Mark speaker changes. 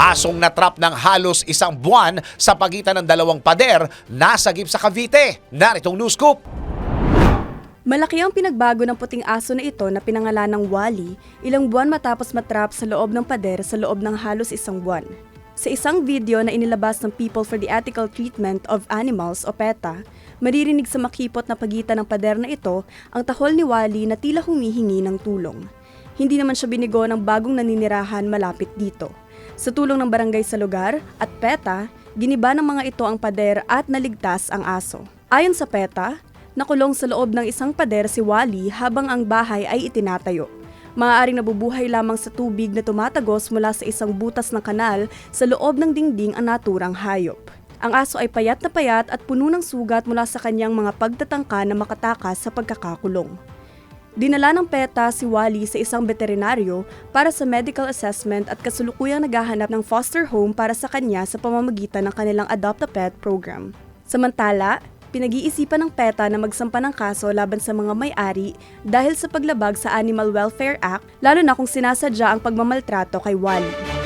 Speaker 1: Asong natrap ng halos isang buwan sa pagitan ng dalawang pader nasagip sa Cavite. Naritong news scoop.
Speaker 2: Malaki ang pinagbago ng puting aso na ito na pinangalan ng Wally ilang buwan matapos matrap sa loob ng pader sa loob ng halos isang buwan. Sa isang video na inilabas ng People for the Ethical Treatment of Animals o PETA, maririnig sa makipot na pagitan ng pader na ito ang tahol ni Wally na tila humihingi ng tulong. Hindi naman siya binigo ng bagong naninirahan malapit dito. Sa tulong ng barangay sa lugar at PETA, giniba ng mga ito ang pader at naligtas ang aso. Ayon sa PETA, Nakulong sa loob ng isang pader si Wally habang ang bahay ay itinatayo. Maaaring nabubuhay lamang sa tubig na tumatagos mula sa isang butas ng kanal sa loob ng dingding ang naturang hayop. Ang aso ay payat na payat at puno ng sugat mula sa kanyang mga pagtatangka na makatakas sa pagkakakulong. Dinala ng PETA si Wally sa isang veterinaryo para sa medical assessment at kasulukuyang naghahanap ng foster home para sa kanya sa pamamagitan ng kanilang Adopt a Pet program. Samantala, pinag-iisipan ng PETA na magsampa ng kaso laban sa mga may-ari dahil sa paglabag sa Animal Welfare Act, lalo na kung sinasadya ang pagmamaltrato kay Wally.